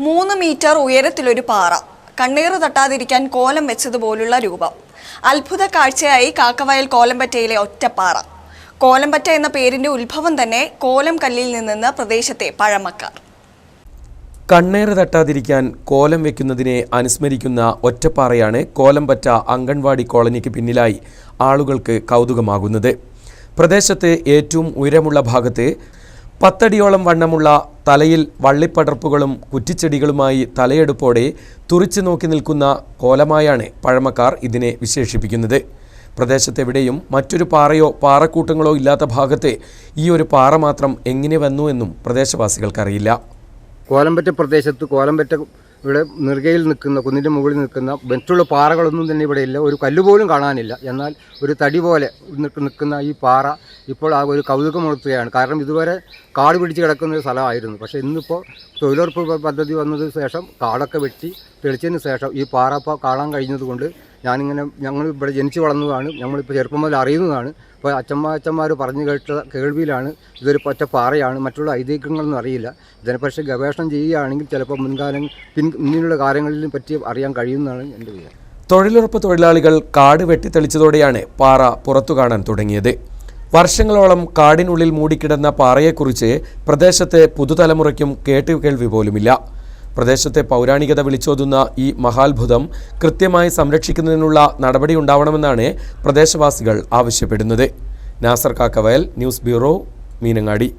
മൂന്ന് മീറ്റർ ഉയരത്തിലൊരു പാറ. കണ്ണീറ് തട്ടാതിരിക്കാൻ കോലം വെച്ചതുപോലുള്ള രൂപം. അത്ഭുത കാഴ്ചയായി കാക്കവയൽ കോലമ്പറ്റയിലെ ഒറ്റപ്പാറ. കോലമ്പറ്റ എന്ന പേരിന്റെ ഉത്ഭവം തന്നെ കോലം കല്ലിൽ നിന്നെന്ന് പ്രദേശത്തെ പഴമക്കാർ. കണ്ണേറ് തട്ടാതിരിക്കാൻ കോലം വെക്കുന്നതിനെ അനുസ്മരിക്കുന്ന ഒറ്റപ്പാറയാണ് കോലംപറ്റ അംഗൻവാടി കോളനിക്ക് പിന്നിലായി ആളുകൾക്ക് കൗതുകമാകുന്നത്. പ്രദേശത്തെ ഏറ്റവും ഉയരമുള്ള ഭാഗത്ത് പത്തടിയോളം വണ്ണമുള്ള തലയിൽ വള്ളിപ്പടർപ്പുകളും കുറ്റിച്ചെടികളുമായി തലയെടുപ്പോടെ തുറിച്ചു നോക്കി നിൽക്കുന്ന കോലമായാണ് പഴമക്കാർ ഇതിനെ വിശേഷിപ്പിക്കുന്നത്. പ്രദേശത്തെവിടെയും മറ്റൊരു പാറയോ പാറക്കൂട്ടങ്ങളോ ഇല്ലാത്ത ഭാഗത്തെ ഈ ഒരു പാറ മാത്രം എങ്ങനെ വന്നു എന്നും പ്രദേശവാസികൾക്കറിയില്ല. കോലമ്പറ്റ പ്രദേശത്ത് കോലമ്പറ്റ ഇവിടെ നെറുകയിൽ നിൽക്കുന്ന കുന്നിന്റെ മുകളിൽ നിൽക്കുന്ന മറ്റുള്ള പാറകളൊന്നും തന്നെ ഇവിടെ ഇല്ല. ഒരു കല്ല് പോലും കാണാനില്ല. എന്നാൽ ഒരു തടി പോലെ നിൽക്ക് നിൽക്കുന്ന ഈ പാറ ഇപ്പോൾ ആ ഒരു കൗതുകമുണർത്തുകയാണ് കാരണം ഇതുവരെ കാട് പിടിച്ച് കിടക്കുന്ന ഒരു സ്ഥലമായിരുന്നു. പക്ഷേ ഇന്നിപ്പോൾ തൊഴിലുറപ്പ് പദ്ധതി വന്നതിന് ശേഷം കാടൊക്കെ വെട്ടി തെളിച്ചതിന് ശേഷം ഈ പാറ ഇപ്പോൾ കാണാൻ കഴിഞ്ഞതുകൊണ്ട് ഞാനിങ്ങനെ ഞങ്ങൾ ഇവിടെ ജനിച്ചു വളർന്നതാണ്. ഞങ്ങളിപ്പോൾ ചെറുപ്പം മുതൽ അറിയുന്നതാണ്. ഇപ്പോൾ അച്ഛമ്മ അച്ഛന്മാർ പറഞ്ഞു കേട്ട കേൾവിയിലാണ് ഇതൊരു പറ്റ പാറയാണ്. മറ്റുള്ള ഐതിഹ്യങ്ങളൊന്നും അറിയില്ല. ഇതിനെപ്പറ്റി ഗവേഷണം ചെയ്യുകയാണെങ്കിൽ ചിലപ്പോൾ മുൻകാലം പിൻ കാര്യങ്ങളിലും പറ്റി അറിയാൻ കഴിയുന്നതാണ് എന്റെ വിചാരം. തൊഴിലുറപ്പ് തൊഴിലാളികൾ കാട് വെട്ടിത്തെളിച്ചതോടെയാണ് പാറ പുറത്തു കാണാൻ തുടങ്ങിയത്. വർഷങ്ങളോളം കാടിനുള്ളിൽ മൂടിക്കിടന്ന പാറയെക്കുറിച്ച് പ്രദേശത്തെ പുതുതലമുറയ്ക്കും കേട്ടുകേൾവി പോലുമില്ല. പ്രദേശത്തെ പൗരാണികത വിളിച്ചോതുന്ന ഈ മഹാത്ഭുതം കൃത്യമായി സംരക്ഷിക്കുന്നതിനുള്ള നടപടി ഉണ്ടാവണമെന്നാണ് പ്രദേശവാസികൾ ആവശ്യപ്പെടുന്നത്. Nasar Kakkavayal news bureau Meenangadi.